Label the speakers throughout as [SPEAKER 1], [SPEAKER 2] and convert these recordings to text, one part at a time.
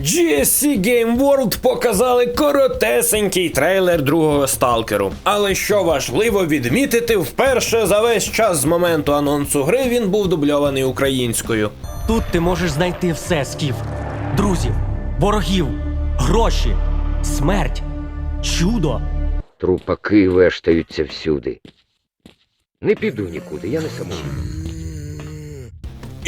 [SPEAKER 1] GSC Game World показали коротесенький трейлер другого сталкеру. Але що важливо відмітити, вперше за весь час з моменту анонсу гри він був дубльований українською.
[SPEAKER 2] Тут ти можеш знайти все, Скіф. Друзів, ворогів, гроші, смерть, чудо.
[SPEAKER 3] Трупаки вештаються всюди. Не піду нікуди, я не самотній.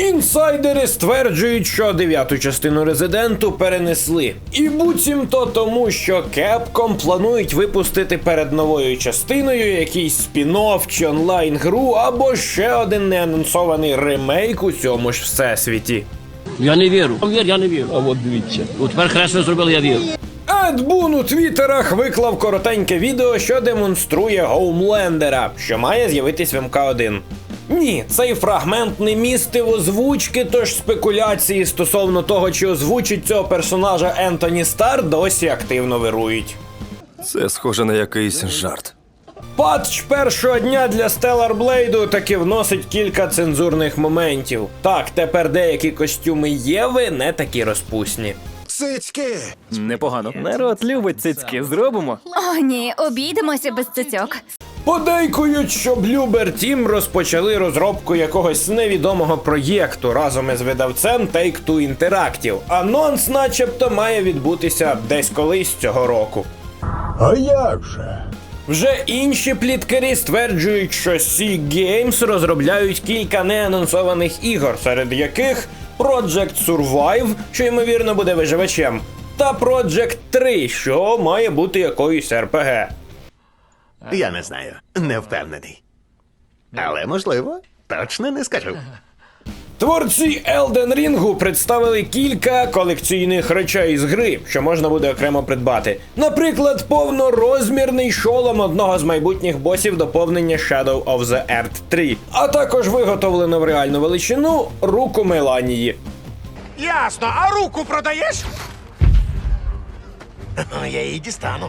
[SPEAKER 1] Інсайдери стверджують, що дев'яту частину резиденту перенесли. І буцімто тому, що Capcom планують випустити перед новою частиною якийсь спін-офф чи онлайн-гру або ще один неанонсований ремейк у цьому ж всесвіті.
[SPEAKER 4] Я не вірю. Вір, я не вірю. А от дивіться. От тепер краще зробили, я вірю.
[SPEAKER 1] Ед Бун у твіттерах виклав коротеньке відео, що демонструє Гоумлендера, що має з'явитись в МК1. Ні, цей фрагмент не містив озвучки, тож спекуляції стосовно того, чи озвучить цього персонажа Ентоні Стар, досі активно вирують.
[SPEAKER 5] Це схоже на якийсь жарт.
[SPEAKER 1] Патч першого дня для Stellar Blade таки вносить кілька цензурних моментів. Так, тепер деякі костюми Єви не такі розпусні. Цицьки!
[SPEAKER 5] Непогано. Народ любить цицьки, зробимо.
[SPEAKER 6] О, ні, обійдемося без цицьок.
[SPEAKER 1] Подейкують, що Bloober Team розпочали розробку якогось невідомого проєкту разом із видавцем Take-Two Interactive. Анонс, начебто, має відбутися десь колись цього року.
[SPEAKER 7] А як же?
[SPEAKER 1] Вже інші пліткарі стверджують, що Sea Games розробляють кілька неанонсованих ігор, серед яких Project Survive, що ймовірно буде виживачем, та Project 3, що має бути якоюсь РПГ.
[SPEAKER 8] Я не знаю, не впевнений. Але можливо, точно не скажу.
[SPEAKER 1] Творці Elden Ring представили кілька колекційних речей з гри, що можна буде окремо придбати. Наприклад, повнорозмірний шолом одного з майбутніх босів доповнення Shadow of the Earth 3, а також виготовлено в реальну величину руку Меланії.
[SPEAKER 8] Ясно, а руку продаєш? Я її дістану.